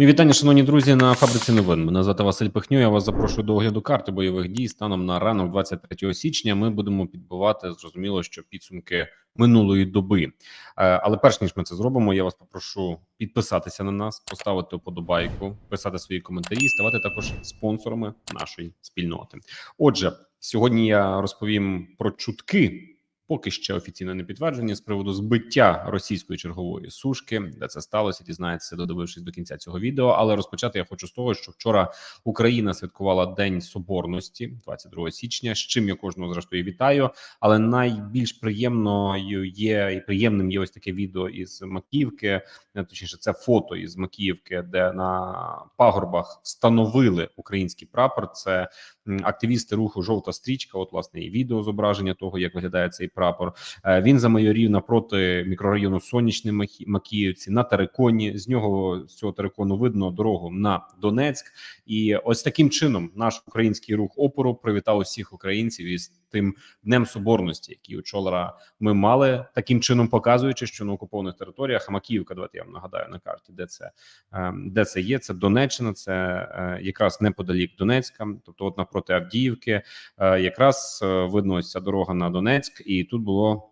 Мої вітання, шановні друзі, на фабриці новин. Мене звати Василь Пихню. Я вас запрошую до огляду карти бойових дій станом на ранок 23 січня. Ми будемо підбивати зрозуміло, що підсумки минулої доби. Е, Але перш ніж ми це зробимо, я вас попрошу підписатися на нас, поставити вподобайку, писати свої коментарі, ставати також спонсорами нашої спільноти. Отже, сьогодні я розповім про чутки. Поки ще офіційно не підтверджені з приводу збиття російської чергової сушки, де це сталося, дізнаєтеся, додивившись до кінця цього відео. Але розпочати я хочу з того, що вчора Україна святкувала День Соборності, 22 січня. З чим я кожного зрештою вітаю. Але найбільш приємною є і приємним є ось таке відео із Макіївки. е, Точніше, це фото із Макіївки, де на пагорбах встановили український прапор. Це активісти руху Жовта стрічка. От власне і відео зображення того, як виглядає цей прапор. Е, Він замайорів напроти мікрорайону Сонячний Макіївці на Тереконі. З нього з цього терикону видно дорогу на Донецьк. І ось таким чином наш український рух опору привітав усіх українців із тим днем соборності, який учора ми мали таким чином, показуючи, що на окупованих територіях Хамаківка. Давайте я вам нагадаю на карті, де це е, де це є. Це Донеччина, це е, якраз неподалік Донецька, тобто, от навпроти Авдіївки, е, якраз е, видно ось ця дорога на Донецьк, і тут було.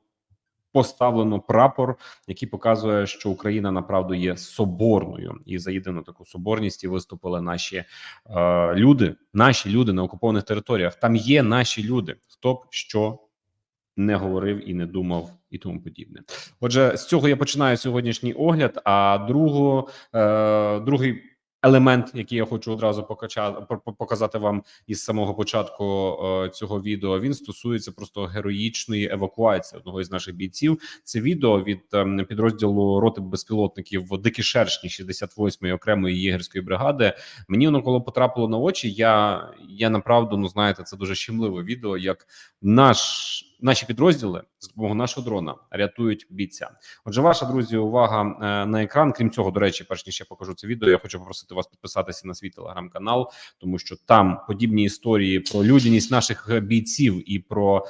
Поставлено прапор, який показує, що Україна направду є соборною, і за єдину таку соборність і виступили наші е, люди, наші люди на окупованих територіях. Там є наші люди. Хто б що не говорив і не думав, і тому подібне. Отже, з цього я починаю сьогоднішній огляд. А другу, е, другий елемент, який я хочу одразу покачати, показати вам із самого початку е, цього відео, він стосується просто героїчної евакуації одного із наших бійців. Це відео від ем, підрозділу роти безпілотників в Шершні 68-ї окремої єгерської бригади. Мені воно коли потрапило на очі. Я я направду ну знаєте, це дуже щемливе відео, як наш наші підрозділи з допомогою нашого дрона рятують бійця. Отже, ваша друзі, увага е, на екран. Крім цього, до речі, перш ніж я покажу це відео, я хочу попросити вас підписатися на свій телеграм-канал, тому що там подібні історії про людяність наших бійців і про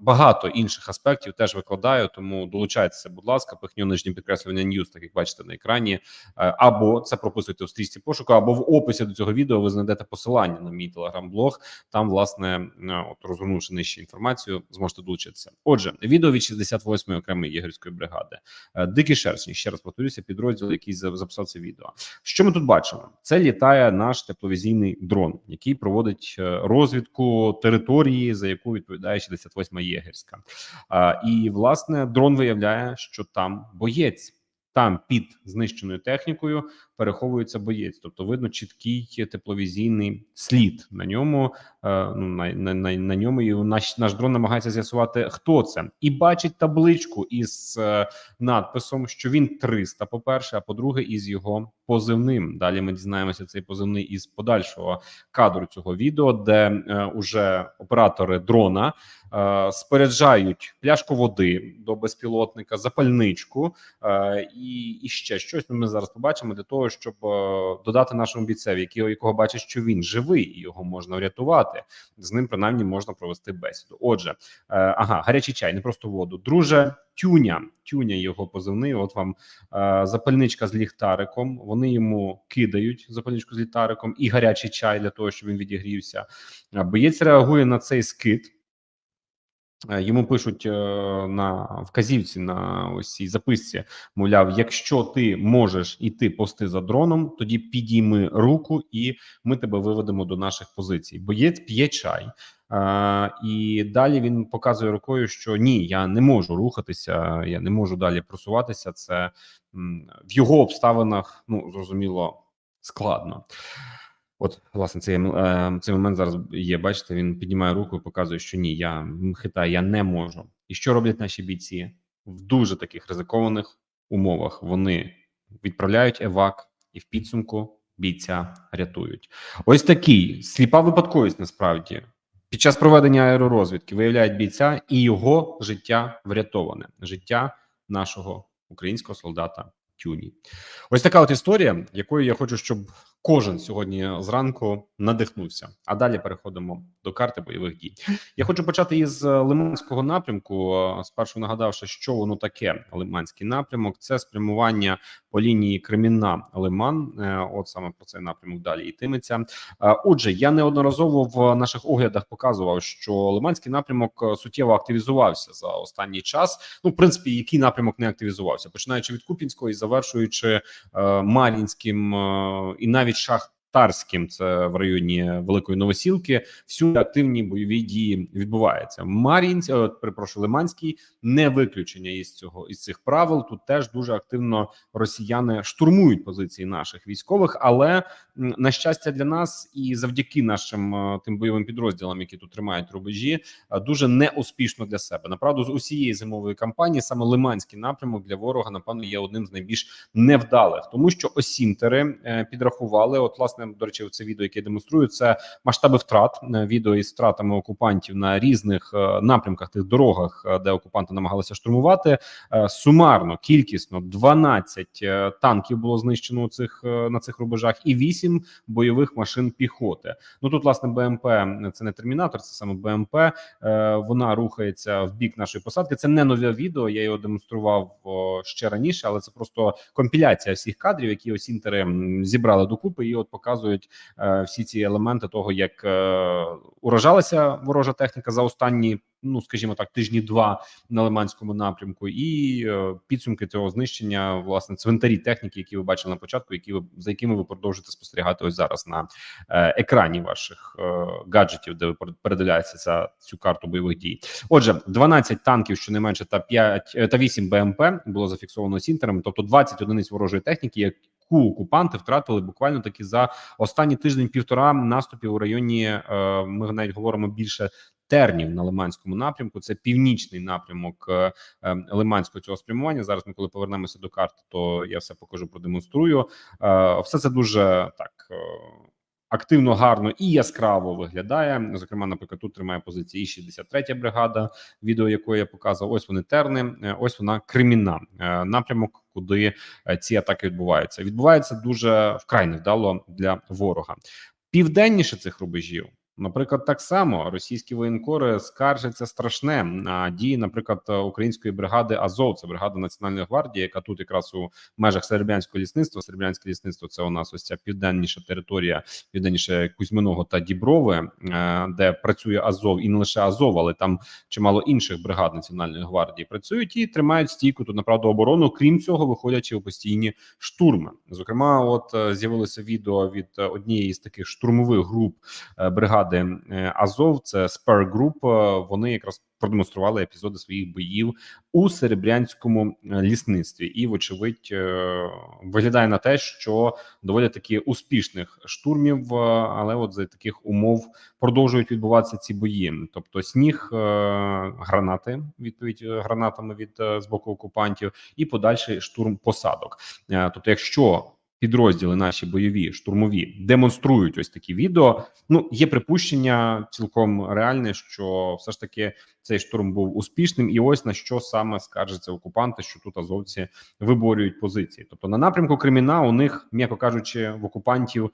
багато інших аспектів теж викладаю. Тому долучайтеся, будь ласка, пихню нижнє підкреслювання Ньюс, так як бачите на екрані, е, або це прописуйте в стрічці пошуку, або в описі до цього відео ви знайдете посилання на мій телеграм-блог. Там, власне, е, от розгорнувши нижче інформацію, зможете долучитися. Отже, відео від 68-ї окремої єгерської бригади. Е, Дикі шершні. Ще раз повторюся, підрозділ, який записав це відео. Що ми тут бачимо? Це літає наш тепловізійний дрон, який проводить е, розвідку території, за яку відповідає 68-ма єгерська. І власне дрон виявляє, що там боєць. Там під знищеною технікою переховується боєць, тобто видно чіткий тепловізійний слід на ньому. Е, ну на, на, на, на ньому і наш наш дрон намагається з'ясувати, хто це, і бачить табличку із е, надписом, що він 300, По перше, а по-друге, із його позивним. Далі ми дізнаємося цей позивний із подальшого кадру цього відео, де е, уже оператори дрона споряджають пляшку води до безпілотника, запальничку е, і, і ще щось. Ми зараз побачимо для того, щоб е, додати нашому бійцеві, якого бачить, що він живий, і його можна врятувати. З ним принаймні можна провести бесіду. Отже, е, ага, гарячий чай, не просто воду. Друже, тюня, тюня його позивний. От вам е, запальничка з ліхтариком. Вони йому кидають запальничку з ліхтариком і гарячий чай для того, щоб він відігрівся. Е, Боєць реагує на цей скид. Е, Йому пишуть е, на вказівці на ось цій записці, мовляв, якщо ти можеш іти пости за дроном, тоді підійми руку, і ми тебе виведемо до наших позицій. Боєць п'є чай, е, і далі він показує рукою, що ні, я не можу рухатися, я не можу далі просуватися. Це в його обставинах, ну зрозуміло, складно. От, власне, цей, е, цей момент зараз є. Бачите, він піднімає руку і показує, що ні, я хитаю, я не можу. І що роблять наші бійці в дуже таких ризикованих умовах? Вони відправляють евак і в підсумку бійця рятують. Ось такий сліпа випадковість насправді. Під час проведення аеророзвідки виявляють бійця, і його життя врятоване. Життя нашого українського солдата Тюні. Ось така от історія, якою я хочу, щоб кожен сьогодні зранку надихнувся. А далі переходимо до карти бойових дій. Я хочу почати із е, Лиманського напрямку. Е, Спершу нагадавши, що воно таке. Лиманський напрямок це спрямування по лінії Кремінна Лиман. Е, От саме про цей напрямок далі йтиметься. Е, Отже, я неодноразово в наших оглядах показував, що Лиманський напрямок е, суттєво активізувався за останній час. Ну, в принципі, який напрямок не активізувався, починаючи від Купінського і завершуючи Мар'їнським і навіть Шахтарським, це в районі Великої Новосілки. Всюди активні бойові дії відбуваються. Мар'їнськ, е, перепрошую, Лиманський не виключення із цього із цих правил. Тут теж дуже активно росіяни штурмують позиції наших військових, але на щастя для нас і завдяки нашим е, тим бойовим підрозділам, які тут тримають рубежі, е, дуже неуспішно для себе. Направду, з усієї зимової кампанії саме Лиманський напрямок для ворога, напевно, є одним з найбільш невдалих, тому що осінтери підрахували. От, власне, до речі, це відео, яке демонструю, це масштаби втрат. е, Відео із втратами окупантів на різних е, напрямках тих дорогах, е, де окупанти намагалися штурмувати. Сумарно кількісно 12 е, танків було знищено у цих на цих рубежах, і 8 бойових машин піхоти. Ну тут власне БМП це не термінатор, це саме БМП. Вона рухається в бік нашої посадки. Це не нове відео. Я його демонстрував ще раніше, але це просто компіляція всіх кадрів, які осінтери зібрали докупи, і от показують е, всі ці елементи того, як е, уражалася ворожа техніка за останні. Ну, скажімо так, тижні два на Лиманському напрямку, і е, підсумки цього знищення, власне, цвинтарі техніки, які ви бачили на початку, які ви за якими ви продовжуєте спостерігати ось зараз на е, екрані ваших е, гаджетів, де ви перед- передивляєтеся ця цю карту бойових дій. Отже, 12 танків, щонайменше, та 5, е, та 8 БМП було зафіксовано сінтерами, тобто 20 одиниць ворожої техніки, яку окупанти втратили буквально таки за останні тиждень-півтора наступів у районі. Е, ми навіть говоримо більше. Тернів на Лиманському напрямку це північний напрямок е, е, Лиманського цього спрямування. Зараз ми, коли повернемося до карти, то я все покажу, продемонструю. Все це дуже так активно, гарно і яскраво виглядає. Зокрема, наприклад, тут тримає позиції і 63 бригада, відео якої я показував. Ось вони терни, ось вона кримінна е, напрямок, куди е, ці атаки відбуваються. Відбувається дуже вкрай невдало для ворога. Південніше цих рубежів. Наприклад, так само російські воєнкори скаржаться страшне на дії, наприклад, української бригади Азов, це бригада Національної гвардії, яка тут якраз у межах серебрянського лісництва. Серебрянське лісництво це у нас ось ця південніша територія, південніше Кузьминого та Діброви, е, де працює Азов, і не лише Азов, але там чимало інших бригад Національної гвардії працюють і тримають стійку тут направду оборону. Крім цього, виходячи у постійні штурми. Зокрема, от е, з'явилося відео від однієї з таких штурмових груп е, бригади е, Азов. Це Spur Group. Е, Вони якраз продемонстрували епізоди своїх боїв у серебрянському е, лісництві, і, вочевидь, виглядає на те, що доволі таки успішних штурмів, але от за таких умов продовжують відбуватися ці бої. Тобто, сніг, гранати, відповідь гранатами від з боку окупантів, і подальший штурм посадок. Тобто, якщо підрозділи наші бойові штурмові демонструють ось такі відео. Ну є припущення цілком реальне, що все ж таки цей штурм був успішним, і ось на що саме скаржаться окупанти, що тут азовці виборюють позиції. Тобто на напрямку Креміна у них, м'яко кажучи, в окупантів.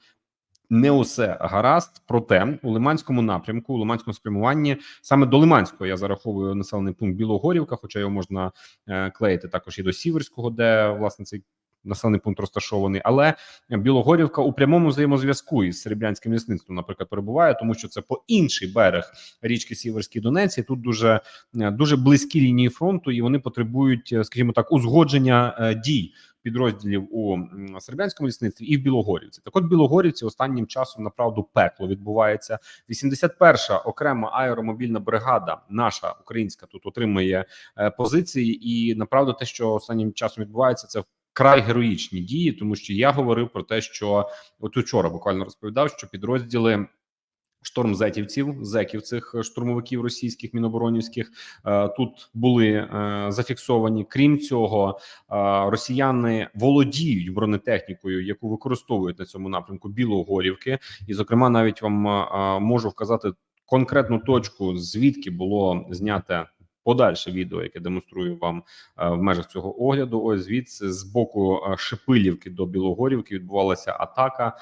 Не усе гаразд, проте у Лиманському напрямку, у Лиманському спрямуванні саме до Лиманського я зараховую населений пункт Білогорівка, хоча його можна е, клеїти також і до Сіверського, де власне цей населений пункт розташований, але Білогорівка у прямому взаємозв'язку із Серебрянським лісництвом, наприклад, перебуває, тому що це по інший берег річки Сіверський Донець. І тут дуже е, дуже близькі лінії фронту, і вони потребують, е, скажімо так, узгодження е, дій. Підрозділів у Сербянському лісництві і в Білогорівці. Так, от Білогорівці останнім часом направду пекло відбувається. 81-ша окрема аеромобільна бригада, наша українська, тут отримує позиції, і направду те, що останнім часом відбувається, це Край героїчні дії, тому що я говорив про те, що от учора буквально розповідав, що підрозділи штормзетівців, зеків цих штурмовиків російських міноборонівських е, тут були е, зафіксовані. Крім цього, е, росіяни володіють бронетехнікою, яку використовують на цьому напрямку Білогорівки, і зокрема, навіть вам е, можу вказати конкретну точку, звідки було зняте подальше відео, яке демонструю вам е, в межах цього огляду. Ось звідси з боку е, Шипилівки до Білогорівки відбувалася атака,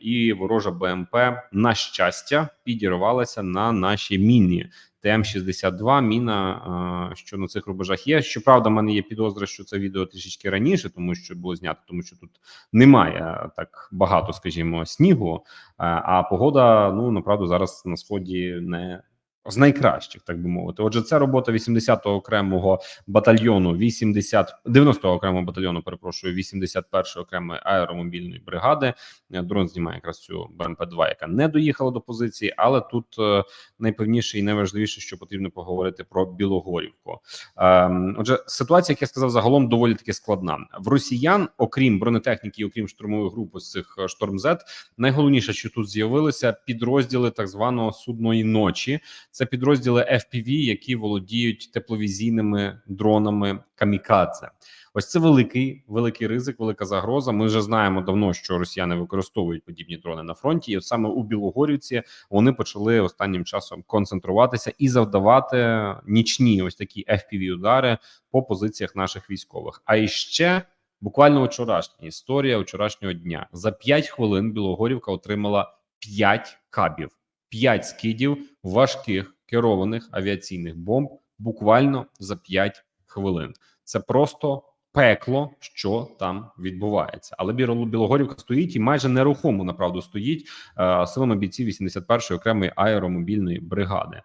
і ворожа БМП на щастя підірвалася на наші міні. ТМ-62 міна, е, що на цих рубежах є. Щоправда, в мене є підозра, що це відео трішечки раніше, тому що було знято, тому що тут немає так багато, скажімо, снігу. А погода, ну направду, зараз на сході не з найкращих, так би мовити. Отже, це робота 80-го окремого батальйону, 80 90-го окремого батальйону. Перепрошую, 81-ї окремої аеромобільної бригади. Е, Дрон знімає якраз цю БМП 2 яка не доїхала до позиції, але тут е, найпевніше і найважливіше, що потрібно поговорити про Білогорівку. Ем, отже, ситуація, як я сказав, загалом доволі таки складна. В росіян, окрім бронетехніки, окрім штурмових груп ось цих е, шторм Z, найголовніше, що тут з'явилися підрозділи так званого судної ночі. Це підрозділи FPV, які володіють тепловізійними дронами камікадзе. Ось це великий великий ризик, велика загроза. Ми вже знаємо давно, що росіяни використовують подібні дрони на фронті, і от саме у Білогорівці вони почали останнім часом концентруватися і завдавати нічні ось такі fpv удари по позиціях наших військових. А іще буквально вчорашня історія вчорашнього дня за 5 хвилин Білогорівка отримала 5 кабів, 5 скидів важких керованих авіаційних бомб буквально за 5 хвилин. Це просто пекло, що там відбувається. Але Біло- Білогорівка стоїть і майже нерухомо направду стоїть е, силами бійців 81-ї окремої аеромобільної бригади. Е,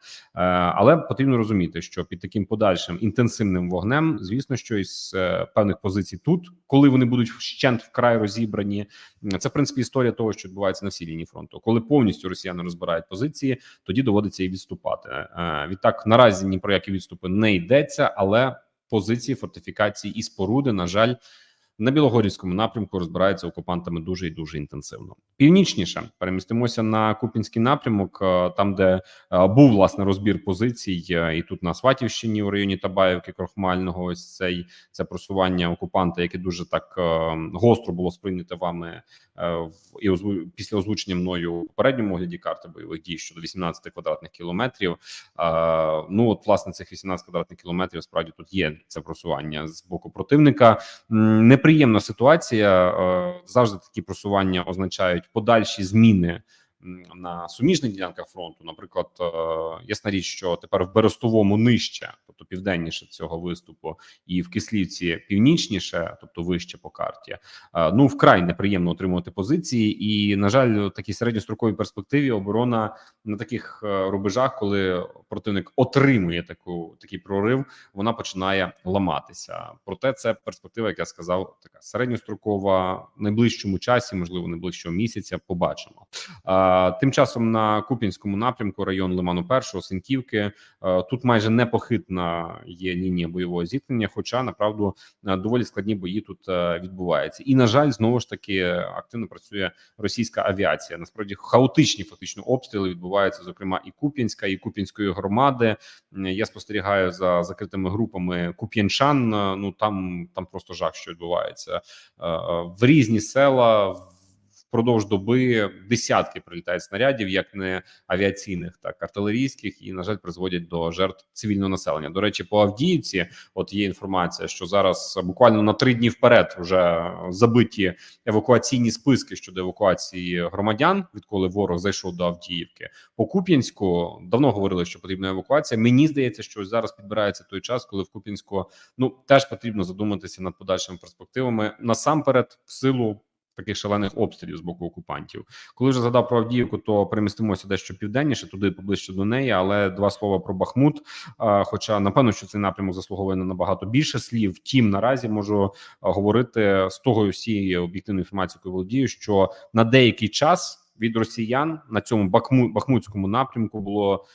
але потрібно розуміти, що під таким подальшим інтенсивним вогнем, звісно, що із е, певних позицій тут, коли вони будуть вщент вкрай розібрані, це в принципі історія того, що відбувається на всій лінії фронту. Коли повністю росіяни розбирають позиції, тоді доводиться і відступати. Е, відтак наразі ні про які відступи не йдеться, але позиції фортифікації і споруди, на жаль, на Білогорівському напрямку розбираються окупантами дуже і дуже інтенсивно. Північніше перемістимося на Купінський напрямок, е, там де е, був власне розбір позицій, е, і тут на Сватівщині у районі Табаївки, Крохмального. Ось цей це просування окупанта, яке дуже так гостро було сприйняте вами і після озвучення мною у попередньому огляді карти бойових дій щодо 18 квадратних кілометрів. Ну от власне цих 18 квадратних кілометрів справді тут є це просування з боку противника. М, Неприємна ситуація. Е, Завжди такі просування означають подальші зміни на суміжних ділянках фронту. Наприклад, е, ясна річ, що тепер в Берестовому нижче, тобто південніше цього виступу, і в Кислівці північніше, тобто вище по карті. Е, Ну вкрай неприємно отримувати позиції, і на жаль, в такій середньостроковій перспективі оборона на таких е, рубежах, коли противник отримує таку такий прорив, вона починає ламатися. Проте це перспектива, як я сказав, така середньострокова, в найближчому часі, можливо, найближчого місяця. Побачимо. Тим часом на Куп'янському напрямку, район Лиману Першого, Синьківки, е, тут майже непохитна є лінія бойового зіткнення. Хоча направду е, доволі складні бої тут е, відбуваються. І на жаль, знову ж таки активно працює російська авіація. Насправді хаотичні фактично обстріли відбуваються, зокрема, і Куп'янська, і Куп'янської громади. Я спостерігаю за закритими групами куп'янчан. Ну там там просто жах, що відбувається в різні села. Впродовж доби десятки прилітають снарядів, як не авіаційних, так артилерійських, і на жаль, призводять до жертв цивільного населення. До речі, по Авдіївці, от є інформація, що зараз буквально на три дні вперед вже забиті евакуаційні списки щодо евакуації громадян, відколи ворог зайшов до Авдіївки. По Куп'янську давно говорили, що потрібна евакуація. Мені здається, що зараз підбирається той час, коли в Куп'янську ну теж потрібно задуматися над подальшими перспективами насамперед, в силу таких шалених обстрілів з боку окупантів. Коли вже згадав про Авдіївку, то перемістимося дещо південніше, туди поближче до неї. Але два слова про Бахмут. Хоча напевно, що цей напрямок заслуговує на набагато більше слів. Втім, наразі можу говорити з того всієї об'єктивної інформації, якою володію, що на деякий час. Від росіян на цьому бахму бахмутському напрямку було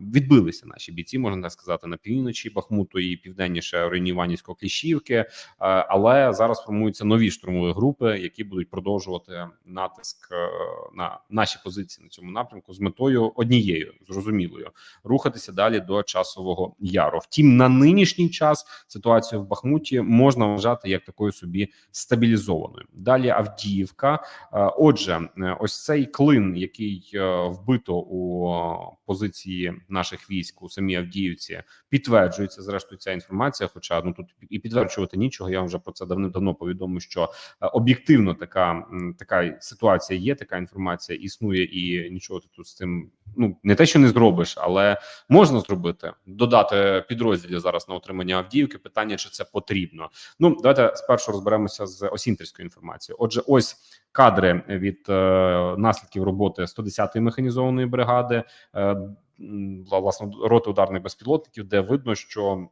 відбилися наші бійці, можна так сказати, на півночі Бахмуту і південніше районі Іванівського Кліщівки. Але зараз формуються нові штурмові групи, які будуть продовжувати натиск е, на наші позиції на цьому напрямку з метою однією зрозумілою рухатися далі до часового яру. Втім, на нинішній час ситуацію в Бахмуті можна вважати як такою собі стабілізованою. Далі Авдіївка. Отже, е, ось цей клин, який е, вбито у позиції. Позиції наших військ у самій Авдіївці підтверджується зрештою ця інформація. Хоча ну тут і підтверджувати нічого. Я вже про це давним-давно повідомив, що е, об'єктивно така така ситуація є. Така інформація існує, і нічого ти тут з цим ну не те, що не зробиш, але можна зробити додати підрозділів зараз на отримання Авдіївки. Питання чи це потрібно? Ну давайте спершу розберемося з осінтерською інформацією. Отже, ось кадри від е, наслідків роботи 110-ї механізованої бригади, е, власне роти ударних безпілотників, де видно, що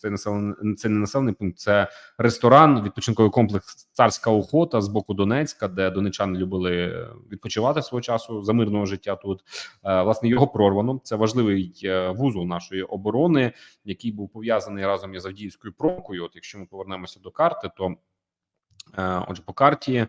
цей населений це не населений пункт, це ресторан, відпочинковий комплекс Царська охота з боку Донецька, де донечани любили відпочивати свого часу за мирного життя. Тут Е, власне його прорвано. Це важливий вузол нашої оборони, який був пов'язаний разом із Авдіївською промкою. От якщо ми повернемося до карти, то отже, по карті е,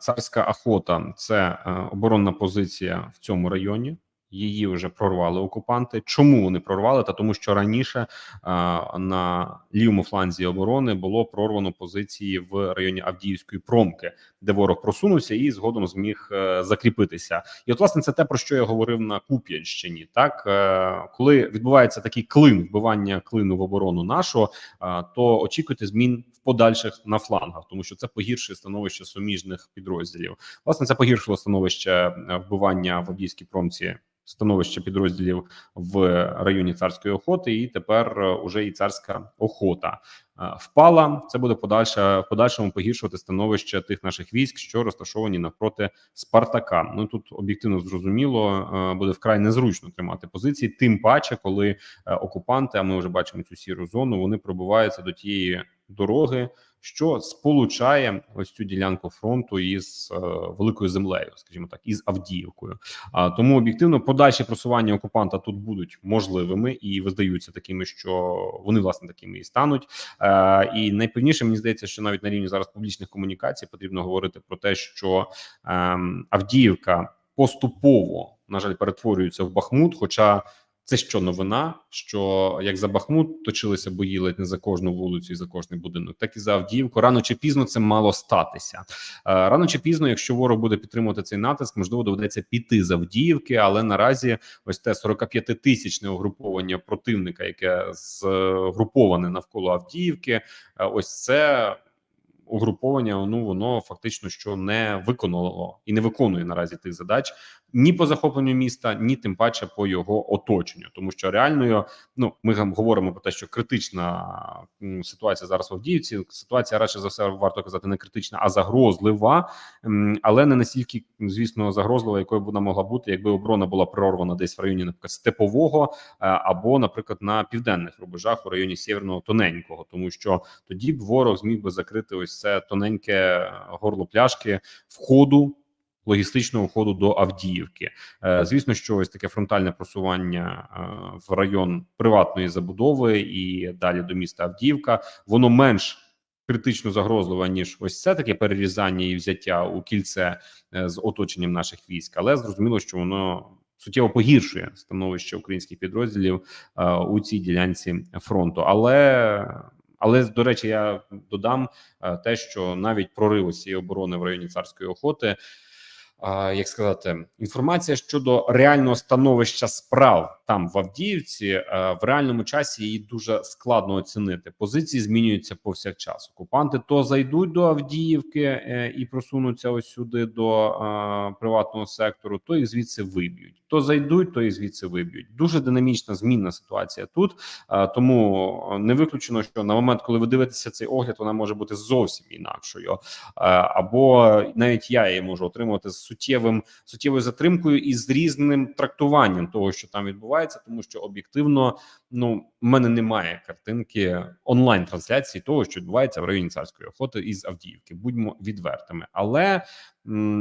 царська охота це е, оборонна позиція в цьому районі. Її вже прорвали окупанти. Чому вони прорвали? Та тому, що раніше а, на лівому фланзі оборони було прорвано позиції в районі Авдіївської промки, де ворог просунувся і згодом зміг е, закріпитися. І от власне це те про що я говорив на Куп'янщині. Так е, коли відбувається такий клин, вбивання клину в оборону нашого, е, то очікуйте змін в подальших на флангах, тому що це погіршує становище суміжних підрозділів. Власне, це погіршило становище вбивання в Авдіївській промці. Становище підрозділів в районі царської охоти, і тепер е, уже і царська охота е, впала. Це буде подальше в подальшому погіршувати становище тих наших військ, що розташовані навпроти Спартака. Ну тут об'єктивно зрозуміло е, буде вкрай незручно тримати позиції, тим паче, коли окупанти, а ми вже бачимо цю сіру зону, вони пробиваються до тієї дороги, що сполучає ось цю ділянку фронту із е, великою землею, скажімо так, із Авдіївкою. А тому об'єктивно подальші просування окупанта тут будуть можливими і видаються такими, що вони власне такими і стануть. Е, і найпевніше мені здається, що навіть на рівні зараз публічних комунікацій потрібно говорити про те, що е, Авдіївка поступово на жаль перетворюється в Бахмут. Хоча це що новина, що як за Бахмут точилися бої ледь не за кожну вулицю і за кожний будинок, так і за Авдіївку. Рано чи пізно це мало статися. Е, Рано чи пізно, якщо ворог буде підтримувати цей натиск, можливо, доведеться піти з Авдіївки, але наразі ось те 45-тисячне угруповання противника, яке згруповане навколо Авдіївки, е, ось це. Угруповання ну воно фактично що не виконало і не виконує наразі тих задач ні по захопленню міста, ні тим паче по його оточенню, тому що реальною ну ми говоримо про те, що критична ситуація зараз в Авдіївці. Ситуація радше за все варто казати не критична, а загрозлива, але не настільки, звісно, загрозлива, якою б вона могла бути, якби оборона була прорвана десь в районі, наприклад, степового е, або, наприклад, на південних рубежах у районі Сєвєрного тоненького, тому що тоді б ворог зміг би закрити ось це тоненьке горло пляшки входу. Логістичного входу до Авдіївки, Е, звісно, що ось таке фронтальне просування е, в район приватної забудови і далі до міста Авдіївка, воно менш критично загрозливе, ніж ось це таке перерізання і взяття у кільце е, з оточенням наших військ, але зрозуміло, що воно суттєво погіршує становище українських підрозділів е, у цій ділянці фронту. Але але до речі, я додам е, те, що навіть прорив цієї оборони в районі царської охоти. Як сказати, інформація щодо реального становища справ там в Авдіївці е, в реальному часі її дуже складно оцінити. Позиції змінюються повсякчас. Окупанти то зайдуть до Авдіївки е, і просунуться ось сюди до е, приватного сектору, то їх звідси виб'ють. То зайдуть, то їх звідси виб'ють. Дуже динамічна змінна ситуація тут. Тому не виключено, що на момент, коли ви дивитеся цей огляд, вона може бути зовсім інакшою, або навіть я її можу отримувати з суттєвим суттєвою затримкою і з різним трактуванням того, що там відбувається, тому що об'єктивно, ну в мене немає картинки онлайн трансляції того, що відбувається в районі царської охоти із Авдіївки. Будьмо відвертими, але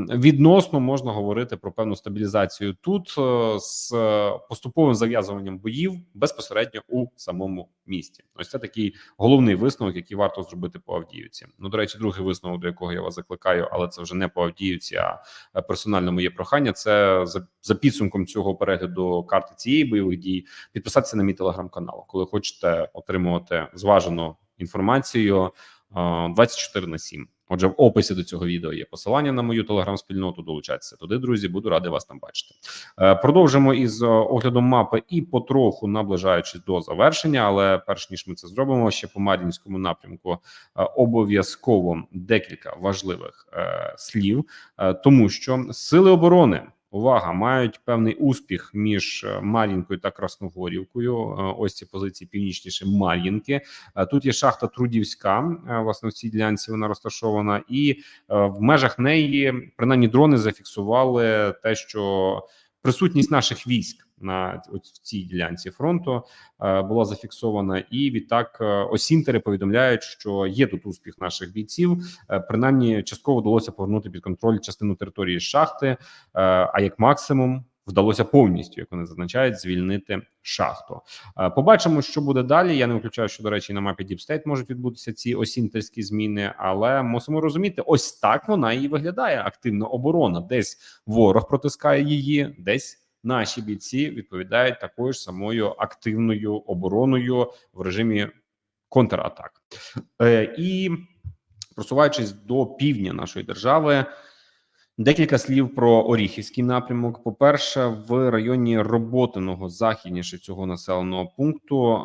відносно можна говорити про певну стабілізацію тут е, з поступовим зав'язуванням боїв безпосередньо у самому місті. Ось це такий головний висновок, який варто зробити по Авдіївці. Ну до речі, другий висновок, до якого я вас закликаю, але це вже не по Авдіївці, а е, персонально моє прохання. Це за, за підсумком цього перегляду карти цієї бойових дій. Підписатися на мій телеграм-канал, коли хочете отримувати зважену інформацію е, 24 на 7. Отже, в описі до цього відео є посилання на мою телеграм-спільноту. Долучайтеся туди, друзі. Буду радий вас там бачити. Е, Продовжимо із е, оглядом мапи і потроху наближаючись до завершення. Але перш ніж ми це зробимо, ще по Мар'їнському напрямку е, обов'язково декілька важливих слів, тому що сили оборони. Увага, мають певний успіх між е, Мар'їнкою та Красногорівкою. Е, Ось ці позиції північніше Мар'їнки. Е, Тут є шахта Трудівська. Власне, в цій ділянці вона розташована, і в межах неї принаймні дрони зафіксували те, що присутність наших військ на цій ділянці фронту е, була зафіксована, і відтак е, осінтери повідомляють, що є тут успіх наших бійців. Е, Принаймні, частково вдалося повернути під контроль частину території шахти. А як максимум вдалося повністю, як вони зазначають, звільнити шахту. Побачимо, що буде далі. Я не виключаю, що до речі, на мапі Deep State можуть відбутися ці осінтерські зміни, але мусимо розуміти, ось так вона і виглядає активна оборона. Десь ворог протискає її, десь. Наші бійці відповідають такою ж самою активною обороною в режимі контратак. Е, і просуваючись до півдня нашої держави, декілька слів про Оріхівський напрямок. По перше, в районі Роботиного західніше цього населеного пункту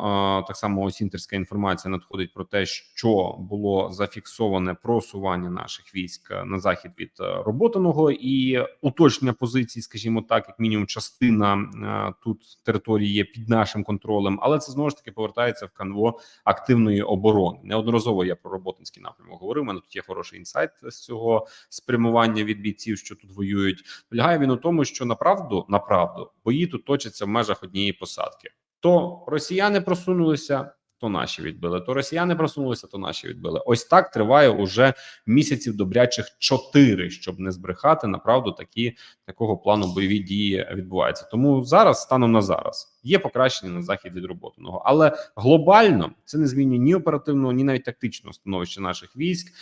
так само осінтерська інформація надходить про те, що було зафіксоване просування наших військ на захід від е, Роботиного і уточнення позицій, скажімо так, як мінімум, частина е, тут території є під нашим контролем, але це знову ж таки повертається в канво активної оборони. Неодноразово я про Роботинський напрямок говорив. У мене тут є хороший інсайт з цього спрямування від бійців, що тут воюють. Полягає він у тому, що направду направду бої тут точаться в межах однієї посадки. То росіяни просунулися. То наші відбили, то росіяни просунулися, то наші відбили. Ось так триває уже місяців добрячих чотири, щоб не збрехати. Направду такі такого плану бойові дії відбуваються. Тому зараз, станом на зараз, є покращення на захід від роботаного, але глобально це не змінює ні оперативного, ні навіть тактичного становища наших військ.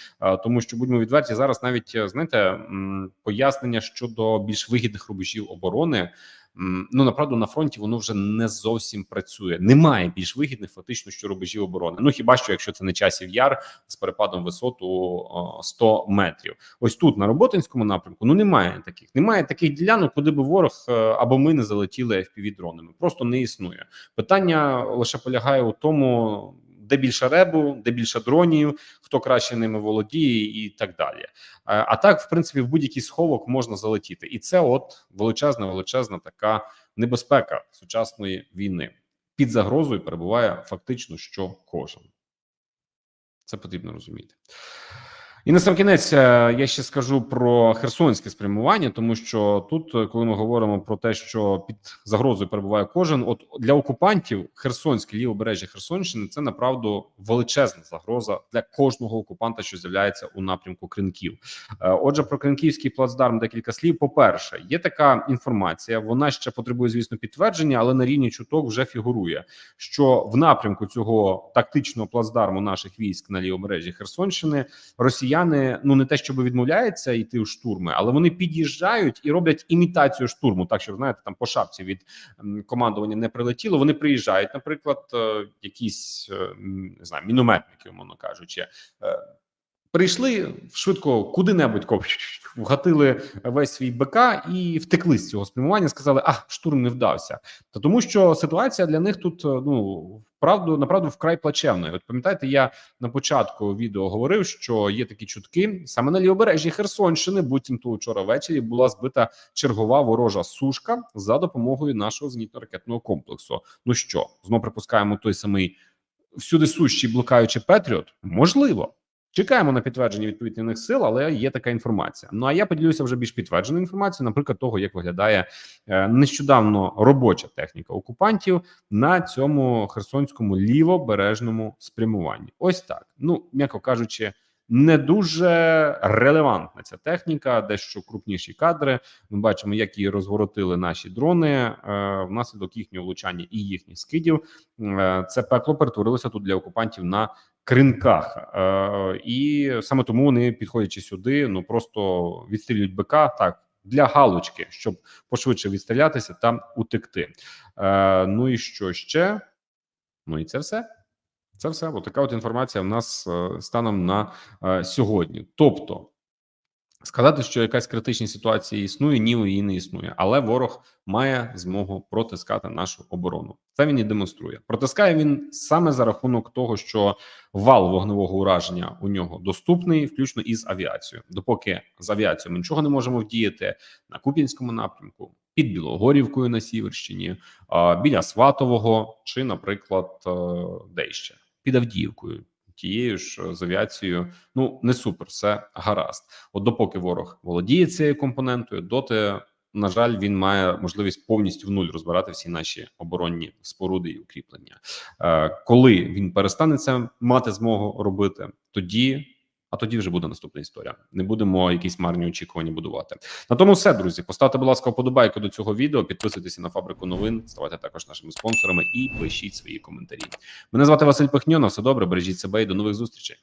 Тому що будьмо відверті, зараз навіть е, знаєте пояснення щодо більш вигідних рубежів оборони. Ну направду на фронті воно вже не зовсім працює. Немає більш вигідних фактично що рубежів оборони. Ну хіба що якщо це не часів яр з перепадом висоту о, 100 метрів. Ось тут на роботинському напрямку ну немає таких. Немає таких ділянок, куди би ворог е, або ми не залетіли fpv дронами. Просто не існує. Питання лише полягає у тому. Де більше ребу, де більше дронів, хто краще ними володіє, і так далі. Е, А так, в принципі, в будь-який сховок можна залетіти, і це от величезна, величезна така небезпека сучасної війни. Під загрозою перебуває фактично що кожен. Це потрібно розуміти. І на сам кінець е, я ще скажу про херсонське спрямування, тому що тут, е, коли ми говоримо про те, що під загрозою перебуває кожен, от для окупантів Херсонське лівобережжя Херсонщини це направду величезна загроза для кожного окупанта, що з'являється у напрямку кринків. Е, Отже, про кринківський плацдарм декілька слів. По перше, є така інформація. Вона ще потребує, звісно, підтвердження, але на рівні чуток вже фігурує, що в напрямку цього тактичного плацдарму наших військ на лівобережжі Херсонщини Росіяни ну не те, щоб відмовляються йти у штурми, але вони під'їжджають і роблять імітацію штурму. Так що знаєте, там по шапці від командування не прилетіло. Вони приїжджають, наприклад, е, якісь е, не знаю, мінометники, умовно кажучи. е, Прийшли швидко куди-небудь вгатили весь свій БК і втекли з цього спрямування. Сказали, а штурм не вдався. Та тому, що ситуація для них тут ну правду направду вкрай плачевною. От пам'ятаєте, я на початку відео говорив, що є такі чутки саме на лівобережжі Херсонщини. Буцімто вчора ввечері була збита чергова ворожа сушка за допомогою нашого зенітно-ракетного комплексу. Ну що, знов припускаємо той самий всюди сущий блукаючий Петріот? Можливо. Чекаємо на підтвердження відповідних сил, але є така інформація. Ну а я поділюся вже більш підтвердженою інформацією, наприклад, того, як виглядає е, нещодавно робоча техніка окупантів на цьому херсонському лівобережному спрямуванні. Ось так. Ну, м'яко кажучи, не дуже релевантна ця техніка, дещо крупніші кадри. Ми бачимо, як її розворотили наші дрони е, внаслідок їхнього влучання і їхніх скидів. Е, це пекло перетворилося тут для окупантів на кринках, е, і саме тому вони, підходячи сюди, ну просто відстрілюють БК так для галочки, щоб пошвидше відстрілятися та утекти. Е, ну і що ще? Ну і це все. Це все. От така от інформація в нас е, станом на е, сьогодні. Тобто, сказати, що якась критична ситуація існує, ні, її не існує, але ворог має змогу протискати нашу оборону. Це він і демонструє. Протискає він саме за рахунок того, що вал вогневого ураження у нього доступний, включно із авіацією. Допоки з авіацією ми нічого не можемо вдіяти на Куп'янському напрямку, під Білогорівкою на Сіверщині, біля Сватового, чи, наприклад, е, де ще під Авдіївкою. Тією ж е, з авіацією, ну не супер, все гаразд. От допоки ворог володіє цією компонентою, доти на жаль, він має можливість повністю в нуль розбирати всі наші оборонні споруди і укріплення. Е, коли він перестане це мати змогу робити, тоді. А тоді вже буде наступна історія. Не будемо якісь марні очікування будувати. На тому все, друзі. Поставте, будь ласка, вподобайку до цього відео. Підписуйтеся на фабрику новин, ставайте також нашими спонсорами і пишіть свої коментарі. Мене звати Василь Пихньо. Все добре. Бережіть себе і до нових зустрічей.